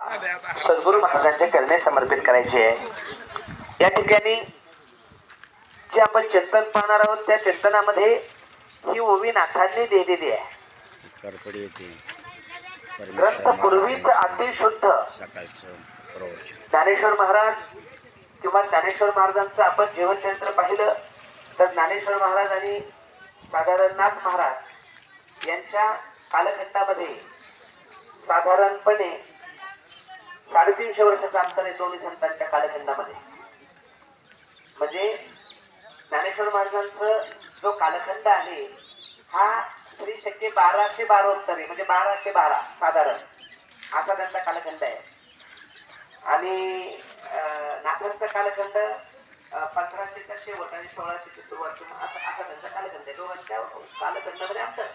सद्गुरू महाराजांच्या चरणे समर्पित करायची आहे. या ठिकाणी जे आपण चिंतन पाहणार आहोत त्या चिंतनामध्ये ही ओवी नाथांनी दिलेली आहे. ग्रंथ पूर्वीच अतिशुद्ध. ज्ञानेश्वर महाराज किंवा ज्ञानेश्वर महाराजांचं आपण जीवनचरित्र पाहिलं तर ज्ञानेश्वर महाराज आणि साधारणनाथ महाराज यांच्या कालखंडामध्ये साधारणपणे साडेतीनशे वर्षाचं अंतर आहे दोन्ही संतांच्या कालखंडामध्ये. म्हणजे ज्ञानेश्वर महाराजांचं जो कालखंड आहे हा श्री शक्य बाराशे बारोत्तर आहे. म्हणजे बाराशे बारा साधारण. असा त्यांचा कालखंड आहे. आणि अं, नाथांचा कालखंड पंधराशेचा पंधराशेच्या शेवट आणि सोळाशेची सुरुवात असा असा त्यांचा कालखंड आहे. दोघांच्या कालखंडामध्ये अंतर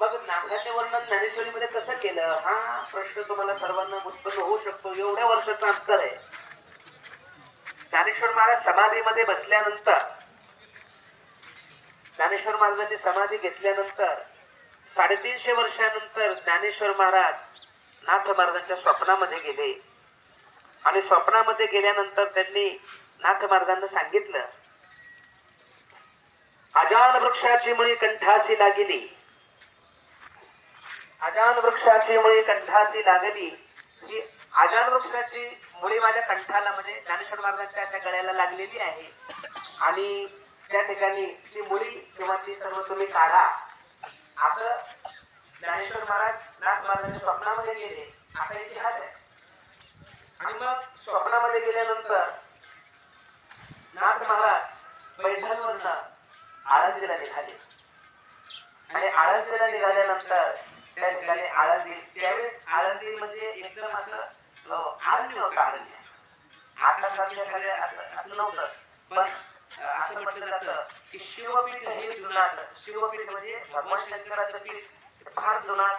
मग नाथाचे वर्णन ज्ञानेश्वरीमध्ये कसं केलं? हा प्रश्न तुम्हाला सर्वांना उत्पन्न होऊ शकतो. एवढ्या वर्षाचं अंतर आहे. ज्ञानेश्वर महाराज समाधीमध्ये बसल्यानंतर ज्ञानेश्वर महाराजांनी समाधी घेतल्यानंतर साडेतीनशे वर्षानंतर ज्ञानेश्वर महाराज नाथ महाराजांच्या स्वप्नामध्ये गेले. आणि स्वप्नामध्ये गेल्यानंतर त्यांनी नाथ महाराजांना सांगितलं अजान वृक्षाची मुळी कंठाशी लागली. अजान वृक्षाची मुळे कंठाची लागली. ही अजान वृक्षाची मुळे माझ्या कंठाला म्हणजे ज्ञानेश्वर महाराजांच्या त्या गळ्याला लागलेली आहे. आणि त्या ठिकाणी ती मुळी किंवा ती सर्व तुम्ही काढा. असं ज्ञानेश्वर महाराज नाथ महाराजांच्या स्वप्नामध्ये गेले. असा इतिहास आहे. आणि मग स्वप्नामध्ये गेल्यानंतर नाथ महाराज पैठणवरनं आळंदीला निघाले. आणि आळंदीला निघाल्यानंतर त्या ठिकाणी आळंदी त्यावेळेस आळंदी म्हणजे एकदम असं अं, आळंदी नव्हतं आळंदी आता सध्या सगळे असं असं नव्हतं. पण असं म्हटलं जातं की शिवपीठ हे जुनाट शिवपीठ म्हणजे भगवान शंकराचं पीठ फार जुनाट.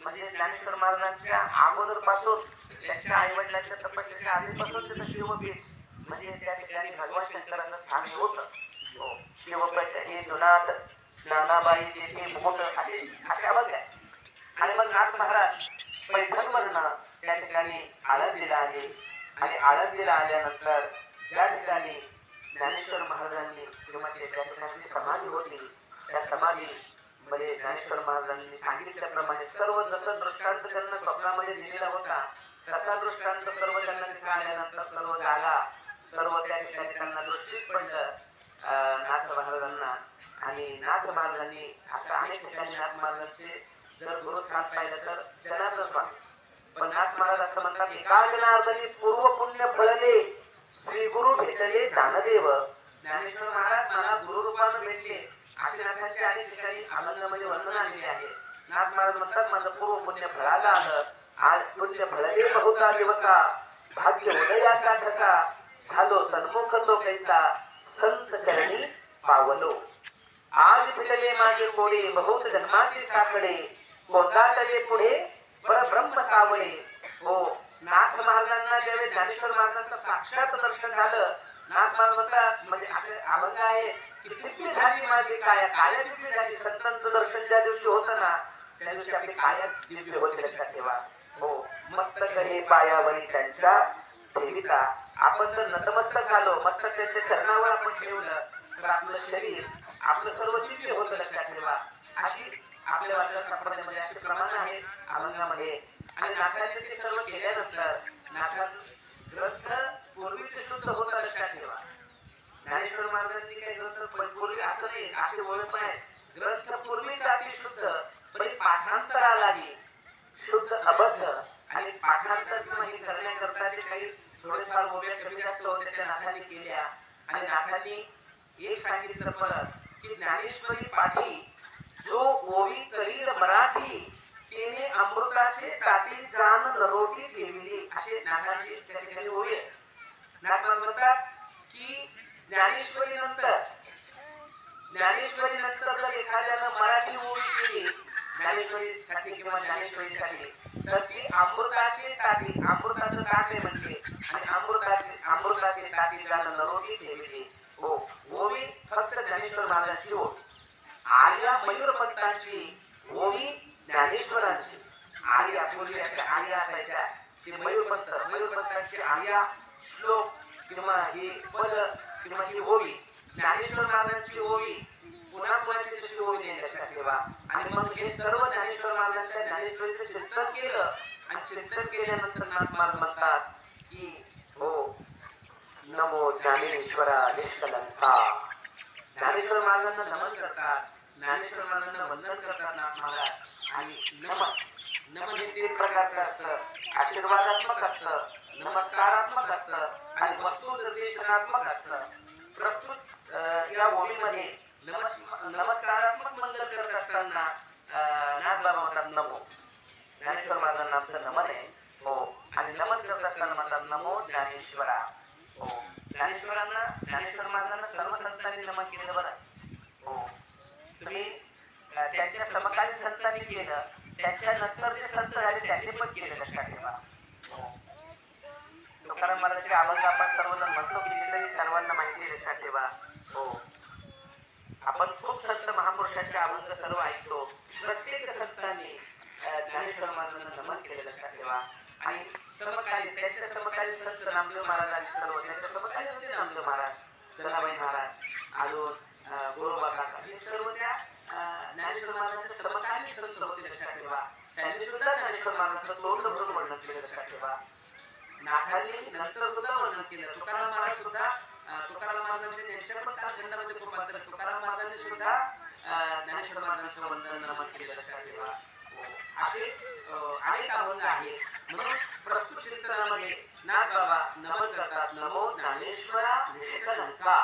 म्हणजे ज्ञानेश्वर महाराजांच्या अगोदरपासून त्यांच्या आई वडिलांच्या तपस्याच्या आधीपासून त्याचं शिवपीठ म्हणजे त्या ठिकाणी भगवान शंकराचं स्थान हे होतं. हो, शिवपीठ हे जुनाट नानाबाई तेथे मोठ असे असे आवाज आहे आणि मग नाथ महाराज पैठणवरनं त्या ठिकाणी आळंदीला आले. आणि आळंदीला आल्यानंतर ज्या ठिकाणी ज्ञानेश्वर महाराजांनी किंवा म्हणजे त्या ठिकाणी समाधी होती त्या समाधी मध्ये ज्ञानेश्वर महाराजांनी सांगितल्याप्रमाणे सर्व जसं दृष्टांत त्यांना स्वप्नामध्ये दिलेला होता तसा दृष्टांत सर्व त्यांना तिथे आल्यानंतर सर्व जागा सर्व त्या ठिकाणी त्यांना दृष्टीच पडलं. नाथ महाराजांना. आणि नाथ महाराजांनी असं अनेक ठिकाणी नाथ महाराजांचे जर गुरुस्थान पाहिलं तर जनार्दन स्वामी पण नाथ महाराज असं म्हणतात एका जनार्दनी पूर्व पुण्य फळले श्री गुरु भेटले ज्ञानदेव. ज्ञानेश्वर महाराज मला गुरुरूपानं भेटले. असे नाथांचे अनेक ठिकाणी अभंगामध्ये वर्णन आलेले आहे. नाथ महाराज म्हणतात माझं पूर्व पुण्य फळाला आलं. आज पुण्य फळले बहुता देवता भाग्य उदयाचा ठसा. झालो सन्मुख तो कैसा. संत चरणी पावलो. आज फिटले माझे कोडे बहुत जन्माचे साकडे. कोंडाटले पुढे परब्रह्म सावळे हो नाथ महाराजांना ज्यावेळी ज्ञानेश्वर महाराजांचं साक्षात दर्शन झालं नाथ महाराज म्हणतात म्हणजे असे अभंग आहे की दिव्य झाली माझी काय काय दिव्य झाली? संतांचं दर्शन ज्या दिवशी होतं ना त्या दिवशी आपली काय दिव्य होती लक्षात ठेवा. हो मस्तक हे पायावरी त्यांच्या देविता आपण जर नतमस्तक झालो मस्तक त्यांच्या चरणावर आपण ठेवलं तर आपलं शरीर आपलं सर्व दिव्य होतं लक्षात ठेवा. अशी आपल्या वाचन संप्रदायामध्ये असे प्रमाण आहेत अभंगामध्ये आणि नाथाने ते सर्व केल्यानंतर नाथा ग्रंथ पूर्वीचे शुद्ध होता लक्षात ठेवा. ज्ञानेश्वर महाराजांनी काही ग्रंथ पूर्वी असं नाही असे ओळख आहे ग्रंथ पूर्वीच अतिशुद्ध पण पाठांतरालाही शुद्ध अबद्ध आणि पाठांतर किंवा हे करण्याकरताचे काही थोडेफार ओव्या कमी जास्त होत्या त्या नाथांनी केल्या. आणि नाथांनी एक सांगितलं परत की ज्ञानेश्वरी पाठी जो ओवी करील मराठी तिने अमृताचे ताटी जाण नरोटी ठेवली असे नाथांची त्या ठिकाणी ओवी आहे. म्हणतात की ज्ञानेश्वरी नंतर ज्ञानेश्वरी नंतर जर एखाद्यानं मराठी ओळी केली ज्ञानेश्वरीसाठी किंवा ज्ञानेश्वरीसाठी तर ती अमृताचे ताटी अमृताचं ताटे म्हणजे आणि अमृताचे अमृताचे ताटी ज्यानं नरोटी ठेवली हो ओवी फक्त ज्ञानेश्वर महाराजांची होती आर्या मयूरपंतांची ओवी ज्ञानेश्वरांची. आर्या पूर्वी अशा आर्या असायच्या. ते मयूरपंत मयूरपंतांचे आर्या श्लोक किंवा ही पद किंवा ही ओवी ज्ञानेश्वर महाराजांची ओवी पुन्हा पुन्हाची दुसरी ओवी नाही लक्षात ठेवा आणि मग हे सर्व ज्ञानेश्वर महाराजांच्या ज्ञानेश्वरीचं चिंतन केलं. आणि चिंतन केल्यानंतर नाथ म्हणतात की हो नमो ज्ञानेश्वरा निष्कलंका ज्ञानेश्वर महाराजांना नमन करतात. ज्ञानेश्वर महाराजांना वंदन करतात नाथ महाराज? आणि नमन नमन हे तीन प्रकारचं असतं. आशीर्वादात्मक असतं नमस्कारात्मक असतं आणि वस्तू निर्देशनात्मक असतं. प्रस्तुत या ओळीमध्ये नमस् नमस्कारात्मक मंगल करत असताना अं, नाथ बाबा म्हणतात नमो. ज्ञानेश्वर महाराजांना आमचं नमन आहे. हो. आणि नमन करत असताना म्हणतात नमो ज्ञानेश्वरा. हो. ज्ञानेश्वरांना ज्ञानेश्वर महाराजांना सर्व संतांनी नमन केलं बरं. तुम्ही त्यांच्या समकालीन संतांनी केलं त्यांच्या नंतर जे संत झाले त्यांनी पण केलेलं लक्षात ठेवा हो. तुकाराम महाराजांचे आवाज आपण सर्वजण म्हणतो कितीतरी सर्वांना माहिती लक्षात ठेवा हो. आपण खूप संत महापुरुषांचे आवाज सर्व ऐकतो. प्रत्येक संतांनी ज्ञानेश्वर महाराजांना नमन केलं लक्षात ठेवा आणि समकालीन त्यांच्या समकालीन संत रामदेव महाराज आणि सर्व त्यांच्या समकालीन होते रामदेव महाराज जनाबाई महाराज अजून गोरोबा काका हे सर्व त्या ज्ञानेश्वर महाराजांच्या समकालीन संत होते लक्षात ठेवा. त्यांनी सुद्धा ज्ञानेश्वर महाराजांचं तोंड भरून वर्णन केलं लक्षात ठेवा. नाथांनी नंतर सुद्धा वर्णन केलं. तुकाराम महाराज सुद्धा तुकाराम महाराजांचे त्यांच्या पण कालखंडामध्ये खूप अंतर तुकाराम महाराजांनी सुद्धा ज्ञानेश्वर महाराजांचं वंदन नमन केलं लक्षात ठेवा. असे अनेक अभंग आहेत. म्हणून प्रस्तुत चिंतनामध्ये नाथ बाबा नमन करतात. नमो ज्ञानेश्वरा निष्कलंका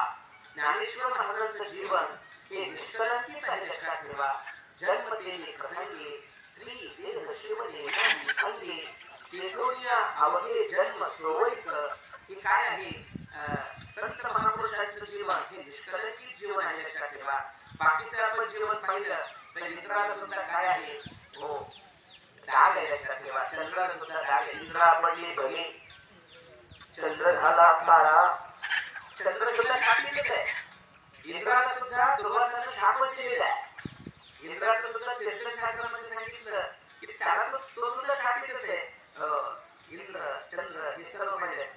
ज्ञानेश्वर महाराजांचं जीवन हे निष्कलंकित आहे लक्षात ठेवा. जन्मतेने प्रसंगी श्री देह शिवने अंगे तेथोनिया अवघे जन्म सोयक हे काय आहे? संत महापुरुषांचं जीवन हे निष्कलंकित जीवन आहे लक्षात ठेवा. बाकीचं आपण जीवन पाहिलं तर इंद्राला सुद्धा काय आहे? हो डाग आहे लक्षात ठेवा. चंद्राला सुद्धा डाग इंद्रा पडली भले चंद्र झाला काळा चंद्र सुद्धा शापितच आहे. इंद्राला सुद्धा दुर्वासानं शाप दिलेला आहे. इंद्राचं सुद्धा चरित्रशास्त्रामध्ये सांगितलं की त्याला तो सुद्धा शापितच आहे. इंद्र चंद्र हे सर्व म्हणजे.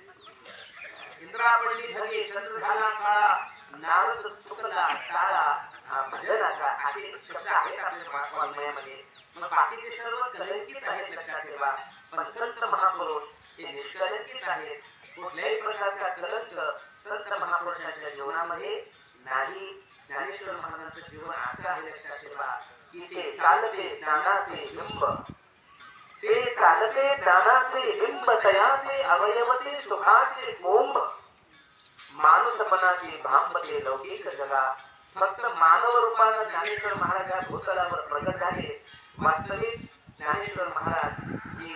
इंद्रा पडली धगे चंद्र झाला काळा नारद चुकला चाळा अं, भजनाचा असे शब्द आहेत आपल्या वाङ्मयामध्ये मग बाकीचे सर्व कलंकित आहेत लक्षात ठेवा. पण संत महापुरुष हे निष्कलंकित आहेत. कुठल्याही प्रकारचा कलंक संत महापुरुषांच्या जीवनामध्ये नाही. ज्ञानेश्वर महाराजांचं जीवन असं आहे लक्षात ठेवा की ते चालते ज्ञानाचे बिंब. ते चालते ज्ञानाचे बिंब तयाचे अवयवते सुखाचे कोंब माणूसपणाची भांबते लौकिक जगा. फक्त मानव रूपानं ज्ञानेश्वर महाराज या भूतलावर प्रगट झाले वास्तविक ज्ञानेश्वर महाराज हे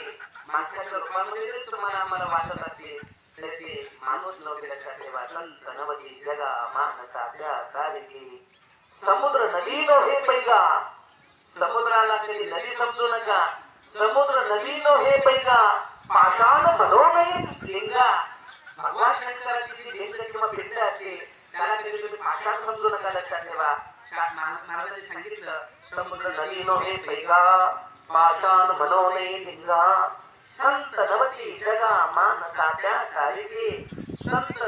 माणसाच्या रूपामध्ये जरी तुम्हाला आम्हाला वाटत असते तर ते माणूस नव्हते लक्षात ठेवा संत नवती जगा मानसा त्या सारिती समुद्र नदी नो हे पैका समुद्राला कधी नदी समजू नका समुद्र नदी नो हे पैका पाषाण म्हणू नये लिंगा भगवान शंकराची जी लिंग किंवा पिंड असते त्याला कधी तुम्ही पाषाण समजू नका लक्षात ठेवा शा- महा- महाराजांनी सांगितलं समुद्र नदी नो हे पैका पाषाण म्हणू नये लिंगा संत भवती जगा मानसा त्या सारिते संत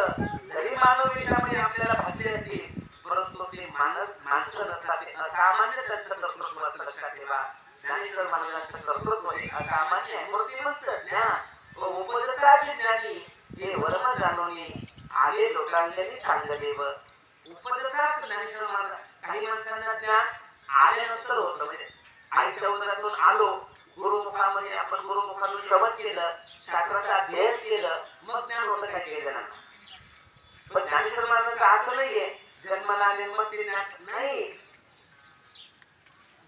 जरी मानव विषयामध्ये आपल्याला भासले असतील परंतु ते माणस माणसं नसतात ते असामान्य त्यांचं कर्तृत्व असतं लक्षात ठेवा. ज्ञानेश्वर महाराजांचं कर्तृत्व हे असामान्य आहे. मूर्तिमंत ज्ञान व उपजताचे ज्ञानी हे वर्म जाणवणे आले लोकांनी सांगलं देव. उपजताच ज्ञानेश्वर महाराज. काही माणसांना ज्ञान आल्यानंतर होतं. म्हणजे आईच्या उदरातून आलो गुरुमुखामध्ये आपण गुरुमुखातून श्रवण केलं शास्त्राचं अध्ययन केलं मग ज्ञान होतं काय केलं पण ज्ञानेश्वर महाराजांचं असं नाहीये जन्माला आले मग ते ज्ञान नाही.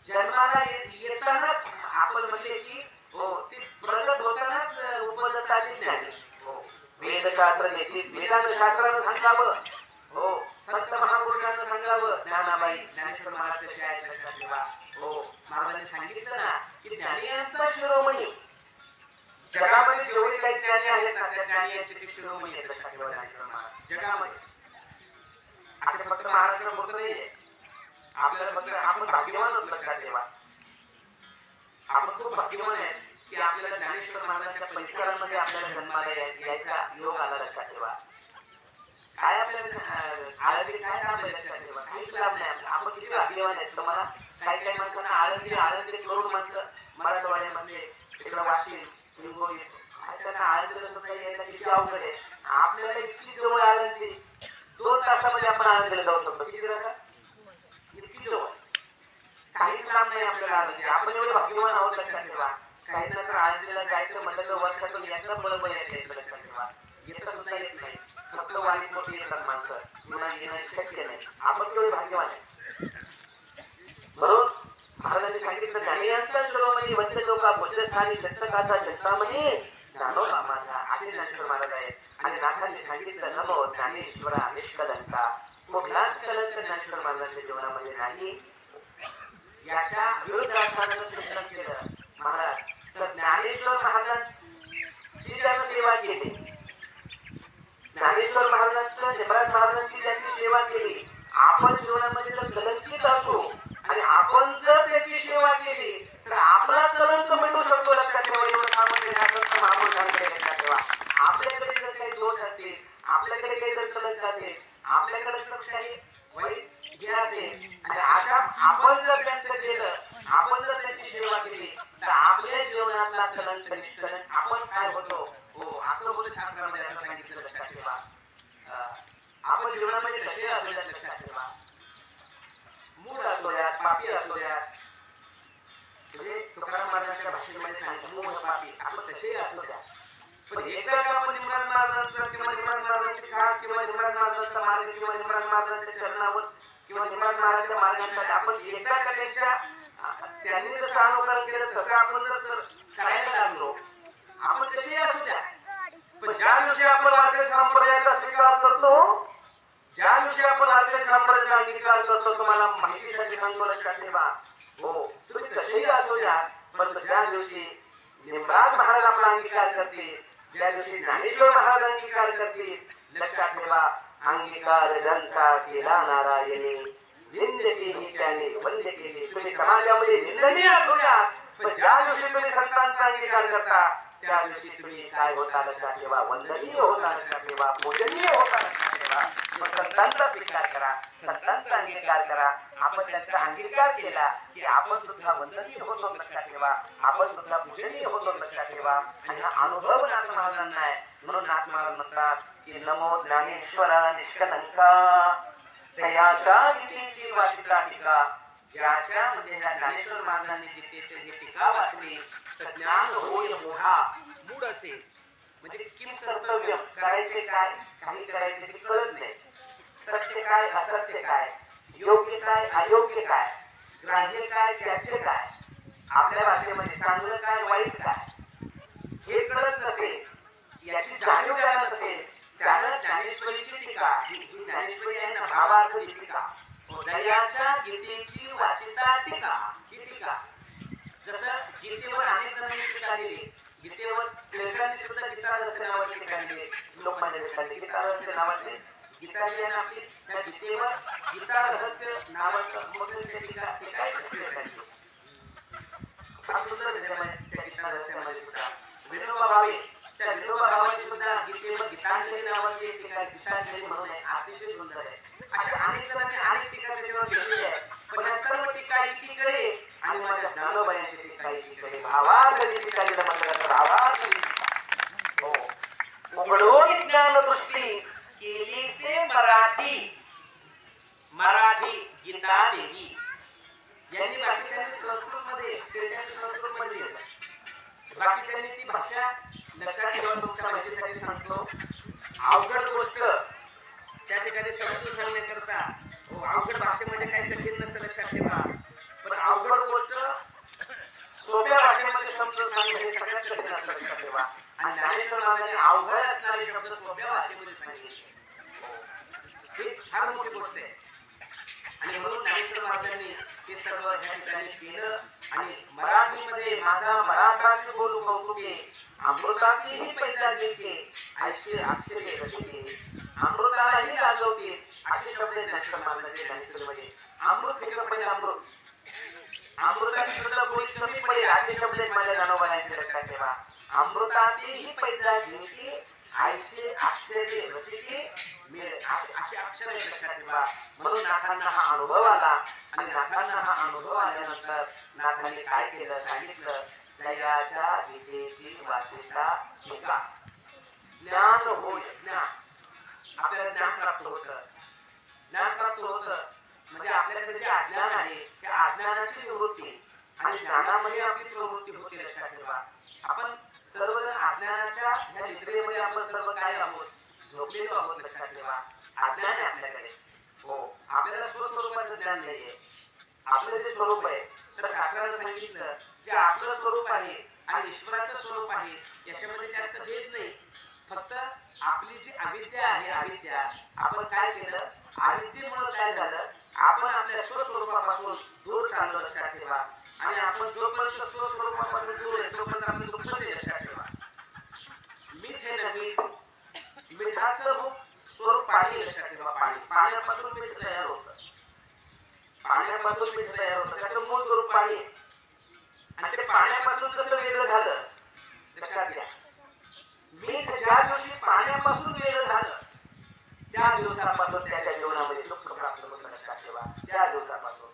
जन्माला येतानाच आपण म्हणले की हो ते प्रगट होतानाच अं, उपजताचे ज्ञान आहे. हो वेदशास्त्र नेते वेदांत शास्त्रानं सांगावं. हो संत महापुरुषांना सांगावं ज्ञानाबाई ज्ञानेश्वर महाराज कसे आहेत लक्षात ठेवा. हो महाराजांनी सांगितलं ना की ज्ञानियांचा शिरोमणी. जगामध्ये जेवढे काही ज्ञानी आहेत ना त्या ज्ञानियांचे ते शिरोमणी आहेत लक्षात ठेवा जगामध्ये. असे फक्त महाराष्ट्र महाराष्ट्रापुरतं नाहीये. आपल्याला फक्त आपण भाग्यवान लक्षात ठेवा आपण खूप भाग्यवान आहे की आपल्याला ज्ञानेश्वर महाराजांच्या परिसरामध्ये आपल्याला जन्माला यायचा योग आला लक्षात ठेवा काय आपल्याला अं, काय काम लक्षात ठेवा काहीच लाभ नाही आपण किती भाग्यवान आहेत तुम्हाला? काही काही माणसांना आळंदी आळंदी करून मस्त मराठवाड्यामध्ये तिकडं वाशिम हिंगोली. त्यांना आळंदीला यायला किती अवघड आहे. आपल्याला इतकी जवळ आळंदी दोन तासामध्ये आपण आळंदीला जाऊ शकतो. किती जरा इतकी जवळ. काहीच काम नाही आपल्याला आळंदी. आपण एवढे भाग्यवान आहोत लक्षात ठेवा काही नंतर आळंदीला जायचं म्हटलं तर वर्षातून एकदा बरोबर येत लक्षात ठेवा येतं सुद्धा येत नाही. फक्त वारीत मोठी येतात माणसं. पुन्हा येणं शक्य नाही. आपण तेवढे भाग्यवान आहे. बरोबर महाराजांनी सांगितलं ज्ञानियांचा शिरोमणी वंच लोका दत्तकाचा दस्तकाचा म्हणजे ज्ञानोबा माझा असे ज्ञानेश्वर महाराज आहे आणि नाथांनी सांगितलं नमो ज्ञानेश्वरा निष्कलंका कुठलाच कलंक ज्ञानेश्वर महाराजांच्या जीवनामध्ये नाही. याच्या विरोधार्थानं चिंतन केलं. महाराज तर ज्ञानेश्वर महाराजांची ज्यानं सेवा केली. ज्ञानेश्वर महाराजांचं निमराज महाराजांची ज्यांनी सेवा केली. आपण जीवनामध्ये जर कलंकित असतो आणि आपण जर त्याची सेवा केली तर आपला कलंक मिटू शकतो लक्षात ठेवा एवढं लक्षात ठेवा आपल्याकडे जर काही दोष असतील आपल्याकडे काही जर कलंक असेल आपल्याकडे जर काही वाईट हे असेल आणि आपण जर त्यांचं केलं आपण जर त्यांची सेवा केली तर आपल्या जीवनातला कलंक निष्कलंक आपण काय होतो? हो असं बोल शास्त्रामध्ये असं सांगितलं लक्षात ठेवा. आपण जीवनामध्ये कसे असेल लक्षात ठेवा. मूळ असू द्यात पापी असू द्यात म्हणजे तुकाराम महाराजांच्या भाषेमध्ये सांगितलं हो, हो, मोह पापी आपण कसेही असू द्या. पण एकदा का आपण निमराज किंवा निमराज महाराजांची खास किंवा निमराज महाराजांचा मार्ग किंवा निमराज महाराजांच्या चरणावर किंवा निमराज महाराजांच्या मार्गासाठी आपण एकदा का त्यांच्या त्यांनी जसं अनुकरण केलं तसं आपण जर करायला लागलो आपण कसेही असू द्या. पण ज्या दिवशी आपण वारकरी संप्रदायाचा स्वीकार करतो ज्या दिवशी आपण वारकरी संप्रदायाचा अंगीकार करतो तुम्हाला माहितीसाठी सांगतो लक्षात ठेवा हो तुम्ही कसेही असू द्या पण ज्या दिवशी निमराज महाराज आपला अंगीकार करते ज्या दिवशी ज्ञानेश्वर महाराज अंगीकार करते लक्षात ठेवा अंगीकार ज्यांचा केला नारायणी निंद केली त्याने वंद केली. तुम्ही समाजामध्ये निंदनीय असू द्या पण ज्या दिवशी तुम्ही संतांचा अंगीकार करता त्या दिवशी तुम्ही काय होता लक्षात ठेवा. वंदनीय होता लक्षात ठेवा. पूजनीय होता लक्षात ठेवा मग संतांचा स्वीकार करा. संतांचा अंगीकार करा. आपण त्यांचा अंगीकार केला की आपण सुद्धा वंदनीय होतो लक्षात ठेवा. आपण सुद्धा पूजनीय होतो लक्षात ठेवा. आणि हा अनुभव नाथ महाराजांना आहे. म्हणून नाथ महाराज म्हणतात की नमो ज्ञानेश्वरा निष्कलंका. जयाच्या गीतेची वाचिका टीका. ज्याच्या मध्ये ह्या ज्ञानेश्वर महाराजांनी गीतेची ही टीका वाचली तर ज्ञान होईल मोहा. मूड असेल म्हणजे किम कर्तव्य करायचे काय काही करायचे ते कळत नाही. सत्य काय असत्य काय योग्य काय अयोग्य काय? ग्राह्य काय त्याचे काय? आपल्या भाषेमध्ये चांगलं काय वाईट काय? हे कळत नसेल. याची जाणीव ज्याला नसेल त्याला ज्ञानेश्वरीची टीका. ही ही ज्ञानेश्वरी आहे ना भावार्थ दीपिका उदयाच्या गीतेची वाचिता टीका. ही टीका. जसं गीतेवर अनेक जणांनी टीका दिली केवळ टिळकांनी सुद्धा गीता रहस्य नावाची लोकमान्य टिळकांनी गीता रहस्य नावाची गीता आपली त्या गीतेवर गीता रहस्य नावाचं ते टीका टीका टिळकांची सुंदर त्या गीता रहस्यामध्ये सुद्धा. विनोबा भावे त्या विनोबा भावाने सुद्धा गीतेवर गीतांजली नावाची टीका गीतांजली म्हणून आहे. अतिशय सुंदर आहे. अशा अनेक जणांनी अनेक टीका त्याच्यावर लिहिलेली आहे ही फार मोठी गोष्ट आहे. आणि म्हणून ज्ञानेश्वर महाराजांनी हे सर्व या ठिकाणी केलं. आणि मराठीमध्ये माझा मराठाची बोलू कौतुके अमृतातीही पैसा देते ऐशी अक्षरे रचिते अमृतालाही लाजवते असे शब्द ज्ञानेश्वर महाराजांचे ज्ञानेश्वरीमध्ये अमृत हे पहिले अमृत. अमृताची सुद्धा कोणी कमी पडेल असे शब्द आहेत माझ्या जानोबायांचे लक्षात ठेवा. अमृतातेही पैसा जिंकी आयशे अक्षरे रसिके मेरे असे असे अक्षर आहे लक्षात ठेवा म्हणून नाथांना हा अनुभव आला. आणि नाथांना हा अनुभव आल्यानंतर नाथांनी काय केलं? सांगितलं जयाच्या विजेची वाचिता एका ज्ञान होय ज्ञान. आपल्याला ज्ञान प्राप्त होतं. ज्ञान प्राप्त होतं. म्हणजे आपल्याकडे जे अज्ञान आहे त्या अज्ञानाची निवृत्ती. आणि ज्ञानामध्ये आपली प्रवृत्ती होते लक्षात ठेवा. आपण सर्वजण अज्ञानाच्या या निद्रेमध्ये आपण सर्व काय आहोत? झोपलेलो आहोत लक्षात ठेवा. अज्ञान आहे आपल्याकडे. हो आपल्याला स्वस्वरूपाचं ज्ञान नाहीये. आपलं जे स्वरूप आहे तर शास्त्राने सांगितलं जे आपलं स्वरूप आहे आणि ईश्वराचं स्वरूप आहे याच्यामध्ये जास्त भेद नाही. फक्त आपली जी अविद्या आहे अविद्या आपण काय केलं? अविद्येमुळे काय झालं? आपण आपल्या स्वस्वरूपापासून दूर चाललो लक्षात ठेवा. आणि आपण जोपर्यंत स्वस्वरूपापासून दूर आहे तोपर्यंत आपण दुःखच आहे लक्षात ठेवा मीठ आहे ना मीठ मिठाचं स्वरूप पाणी लक्षात ठेवा पाणी. पाण्यापासून मीठ तयार होतं. पाण्यापासून मीठ तयार होतं. त्याचं मूळ स्वरूप पाणी आहे. आणि ते पाण्यापासून कसं वेगळं झालं? लक्षात घ्या. मीठ ज्या दिवशी पाण्यापासून वेगळं झालं त्या दिवसापासून त्याच्या जीवनामध्ये दुःख प्राप्त होतं. लक्षात ठेवा. त्या दिवसापासून.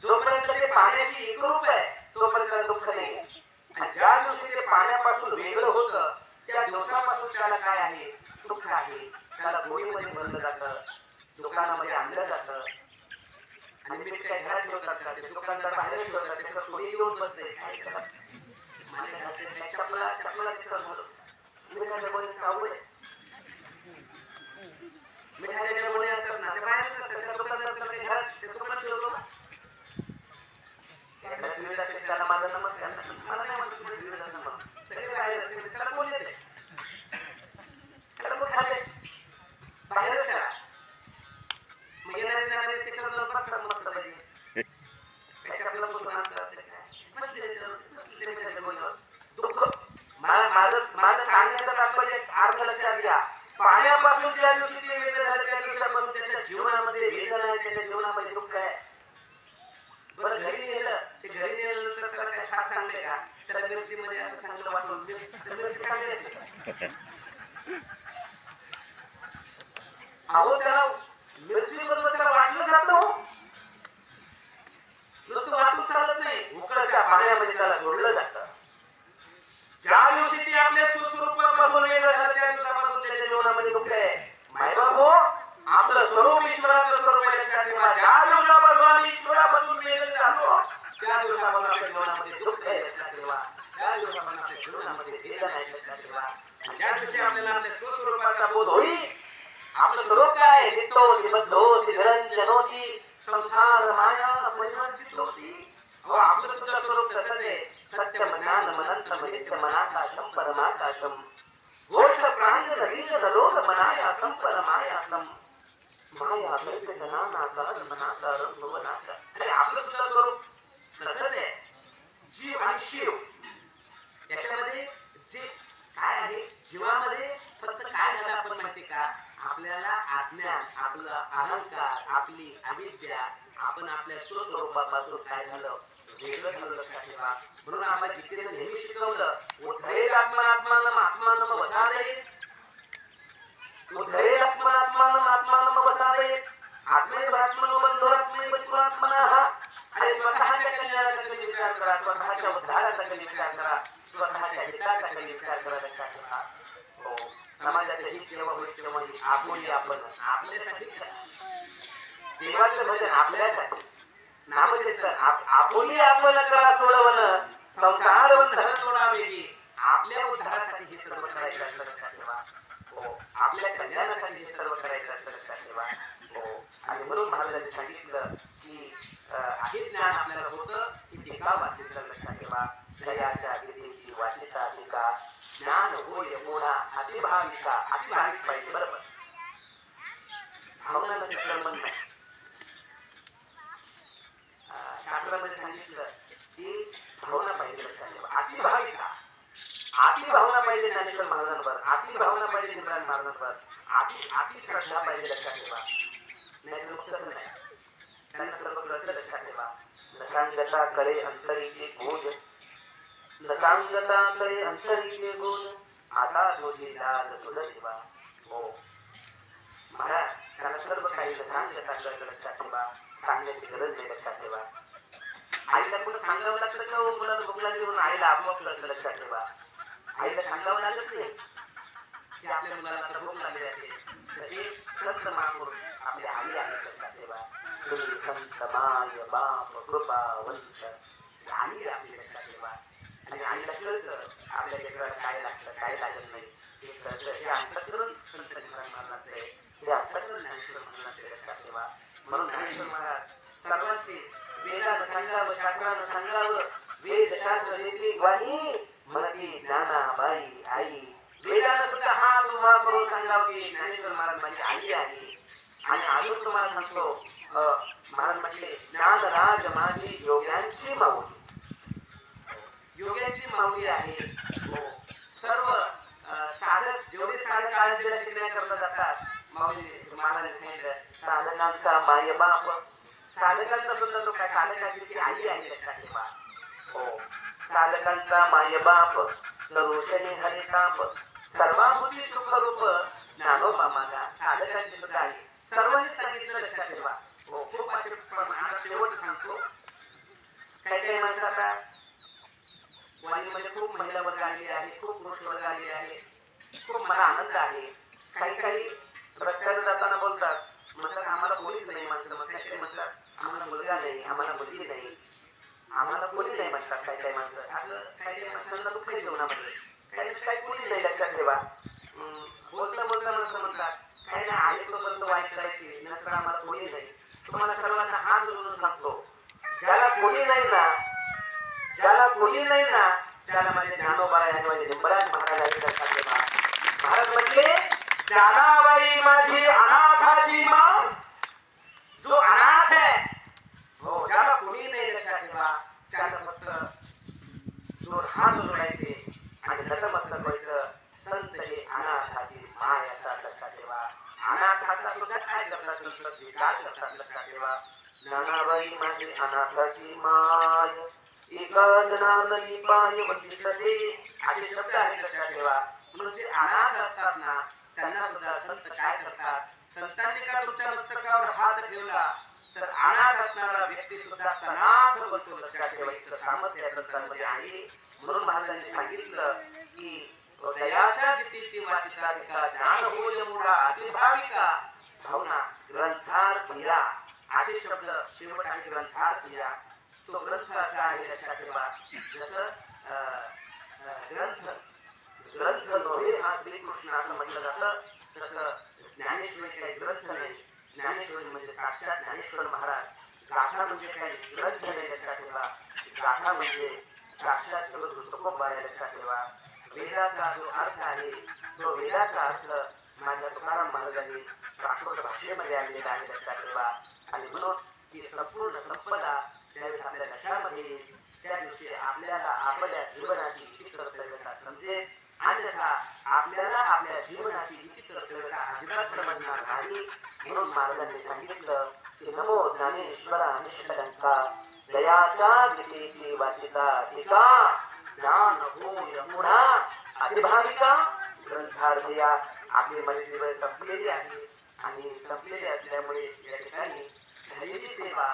जोपर्यंत ते पाण्याशी एकरूप आहे तोपर्यंत दुःख नाही. ज्या दिवशी ते पाण्यापासून वेगळं होतं त्या दिवसापासून त्याला काय आहे? दुःख आहे. त्याला गोळीमध्ये भरलं जातं दुकानामध्ये आणलं जातं. आणि मी काय घरात ठेवतात का ते दुकानदार बाहेर ठेवतात त्याच्या कोणी येऊन बसते. काय त्याला माझ्या घरात चपला चपला त्याच्यावर घालून मिठाच्या गोळीचं आवड आहे. मिठाच्या ज्या गोळ्या असतात ना त्या बाहेरच असतात त्या दुकानदार त्याला काही घरात त्या दुकानात ठेवतो का त्याला विविध असेल त्याला माझा नमस्कार मला नाही म्हणतो तुम्ही विविध असेल म्हणून. सगळे बाहेर आहेत. त्याला कोण येते त्याला कोण खाते बाहेरच त्याला मग येणारे जाणारे त्याच्यावर जाऊन बसतात मस्त पाहिजे त्याच्या आपल्याला बसून आणतात ते काय. बसले त्याच्यावर, बसले ते मिठाच्या गोळीवर. दुःख मा- माझं माझं सांगण्याचं तात्पर्य एक अर्थ लक्षात घ्या पाण्यापासून ज्या दिवशी ते वेगळं झालं त्या दिवसापासून त्याच्या जीवनामध्ये वेदना आहे त्याच्या जीवनामध्ये दुःख आहे बरं घरी नेलं ते घरी नेल्यानंतर त्याला काय फार चांगलं आहे का त्याला मिरचीमध्ये असं चांगलं वाटून मिर- तर मिरची चांगली असते अहो त्याला मिरची बरोबर त्याला वाटलं जातं हो. नुसतं वाटून चालत नाही उकळत्या पाण्यामध्ये त्याला सोडलं जातं ज्या दिवशी ते आपल्या स्वस्वरूपापासून वेगळं झालं त्या दिवसापासून त्याच्या जीवनामध्ये दुःख आहे मायबापो आपलं स्वरूप ईश्वराचं स्वरूप आहे लक्षात ठेवा ज्या दिवसापासून आम्ही ईश्वरापासून वेगळे झालो त्या दिवसापासून आपल्या जीवनामध्ये दुःख आहे लक्षात ठेवा त्या दिवसापासून आपल्या जीवनामध्ये वेदना आहे लक्षात ठेवा आणि ज्या दिवशी आपल्याला आपल्या स्वस्वरूपाचा बोध होईल आपलं स्वरूप काय नित्योसी बद्धोसी निरंजनोसी संसार माया परिवर्जितोसी अहो आपलं सुद्धा स्वरूप तसंच आहे सत्य ज्ञान मनंत नित्य मनाकाशम परमाकाशम गोष्ट प्राणी रीज लोक मनायासम परमायासम माया दैव जनानाकार मनाकार अरे आपलं सुद्धा स्वरूप तसंच आहे जीव आणि शिव याच्यामध्ये जे काय आहे जीवामध्ये फक्त काय झालं आपण माहिती का? आपल्याला अज्ञान आपलं अहंकार आपली अविद्या आपण आपल्या स्वस्वरूपापासून काय झालं? देवाचं भजन आपल्यासाठी. नामचिंतन. आप- आपण करा सोडवणं संसार बंधन सोडावेगी आपल्या उद्धारासाठी हे सर्व करायचं असतं लक्षात ठेवा हो. आपल्या कल्याणासाठी हे सर्व करायचं असतं लक्षात ठेवा हो. आणि म्हणून महाराजांनी सांगितलं की आहे हे ज्ञान आपल्याला होतं की टीका वाचलेलं लक्षात ठेवा जयाच्या गीतेची वाचिता टीका. ज्ञान होय मोडा अतिभाविका अतिभाविक पाहिजे बरोबर. भावना नसेल तर मन नाही शास्त्रामध्ये सांगितलं की भावना पाहिजे लक्षात ठेवा अतिभाविका भावना पाहिजे ज्ञानेश्वर महाराजांवर अति भावना पाहिजे निमरान महाराजांवर अति अति श्रद्धा पाहिजे लक्षात ठेवा नाही मग तसं नाही त्यांना कळतं लक्षात ठेवा नसांगता कळे अंतरीचे बोध नसांगता कळे अंतरीचे बोध आता तुझी लाज तुझ ठेवा हो महाराज त्यांना सर्व काही नसांगता कळतं लक्षात ठेवा सांगण्याची गरज नाही लक्षात ठेवा आईला पण सांगावं लागतं का हो? मुलाला भूक लागली म्हणून आईला आपोआप कळतं लक्षात ठेवा. आईला सांगावं लागत नाही. की आपल्या मुलाला आता भूक लागली असेल. तसे संत महापुरुष आपल्या आई आहे लक्षात ठेवा. तुम्ही संत माय बाप कृपा वंश आई आपली लक्षात ठेवा. आणि आईला कळतं आपल्या लेकराला काय लागतं काय लागत नाही. हे कळतं. हे अंतकरण संत निवृत्ती महाराजांचं आहे. हे अंतकरण ज्ञानेश्वर महाराजांचे लक्षात ठेवा. म्हणून ज्ञानेश्वर महाराज सर्वांचे वेदानं सांगावं शास्त्रानं सांगावं. वेद शास्त्र देते ग्वाही म्हणती ज्ञानाबाई आई. वेदानं सुद्धा हा तुम्हाला करून सांगावं की ज्ञानेश्वर महाराज माझी आई आहे. आणि अजून तुम्हाला सांगतो महाराज म्हटले ज्ञानराज माझी योग्यांची माऊली. योग्यांची माऊली आहे. हो. सर्व साधक जेवढे साधक आराध्य शिकण्याकरता जातात माऊली महाराजांनी सांगितलं साधकांचा साधकांचा सुद्धा तो काय साधकाची ती आई आहे लक्षात ठेवा हो. साधकांचा मायबाप रोषणी हरे ताप सर्वाभूती सुखरूप ज्ञानोबा माझा साधकांची सुद्धा आहे सर्वांनी सांगितलं लक्षात ठेवा हो खूप असे शेवट सांगतो. काही काही माणसं आता वाणीमध्ये खूप महिला वर्ग आलेली आहे खूप पुरुष वर्ग आलेले आहे. खूप मला आनंद आहे. काही काही रस्त्याला जाताना बोलतात म्हणतात आम्हाला बोलीच नाही माणसं मग काय काही म्हणतात आम्हाला मुलगा नाही आम्हाला मुलगी नाही. आम्हाला कोणी नाही म्हणतात काय काय माणसं असं काय काय माणसांना दुःख आहे जीवनामध्ये काही काही कोणी नाही लक्षात ठेवा. बोलता बोलता माणसं म्हणतात काही नाही आहे तोपर्यंत वाईट करायची नंतर आम्हाला कोणी नाही. तुम्हाला सर्वांना हात जोडून सांगतो. ज्याला कोणी नाही ना ज्याला कोणी नाही ना त्याला माझे ज्ञानोबा आणि माझे लिंबराज महाराजांचे ठेवा महाराज म्हटले ज्ञानाबाई माझी अनाथाची माँ. जो अनाथ है हो ज्याला कोणी नाही लक्षात ठेवा त्याला फक्त जोर हात जोडायचे आणि नतमस्तक व्हायचं. संत हे अनाथाची माय असतात लक्षात ठेवा. अनाथाचा सुद्धा काय करतात संत तुमच्या मस्तकावर हात ठेवला तर अनाथ असणारा व्यक्ती सुद्धा सनाथ बनतो लक्षात ठेवा. इतकं सामर्थ्य या संतांमध्ये आहे. म्हणून महाराजांनी सांगितलं की दयाच्या गीतेची वाचिताधिका ज्ञान होय मुळा अतिभाविका भावना ग्रंथार्थ या असे शब्द शेवट आहे ग्रंथार्थिया. तो ग्रंथ असा आहे लक्षात ठेवा. जसं ग्रंथ ग्रंथ नव्हे हा श्रीकृष्ण असं म्हटलं जातं. तसं ज्ञानेश्वरी काही ग्रंथ नाही. ज्ञानेश्वर म्हणजे साक्षात ज्ञानेश्वर महाराज. गाथा म्हणजे काय? ग्रंथ नाही लक्षात ठेवा. गाथा म्हणजे साक्षात तुकोबा लक्षात ठेवा. वेदाचा जो अर्थ आहे तो वेदाचा अर्थ माझ्या तुकाराम महाराजांनी प्राकृत भाषेमध्ये आणलेला आहे लक्षात ठेवा. आणि म्हणून ती संपूर्ण संपदा ज्यावेळेस आपल्या लक्षामध्ये येईल. त्या दिवशी आपल्याला आपल्या जीवनाची किती कर्तव्यता समजेल. अन्यथा आपल्याला आपल्या जीवनाची किती कर्तव्यता अजिबात समजणार नाही. म्हणून महाराजांनी सांगितलं की नमो ज्ञानेश्वरा निष्कलंका. दयाच्या गीतेची वाचिता टीका ज्ञान होय मुळा अधिभाविका ग्रंथार्धया आपली मर्यादित संपलेली आहे. आणि संपलेली असल्यामुळे या ठिकाणी झालेली सेवा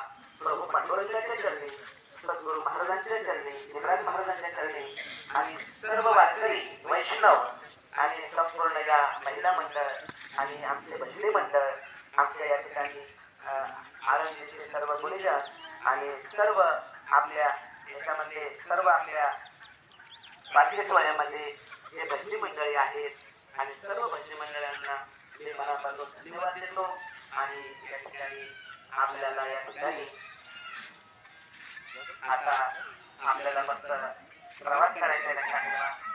प्रभू पांडुरंगाच्या चरणी सद्गुरु महाराजांच्या चरणी निमराज महाराजांच्या चरणी आणि सर्व वारकरी वैष्णव आणि संपूर्ण या महिला मंडळ आणि आमचे बहिणी मंडळ आमच्या या ठिकाणी आरोग्याचे आळंदीचे सर्व गुणीजन आणि सर्व आपल्या याच्यामध्ये सर्व आपल्या बातमीस्वाऱ्यामध्ये जे भजनी मंडळी आहेत आणि सर्व भजनी मंडळांना मी मनापासून धन्यवाद देतो आणि या ठिकाणी आपल्याला या ठिकाणी आता आपल्याला फक्त प्रवास करायचा आहे.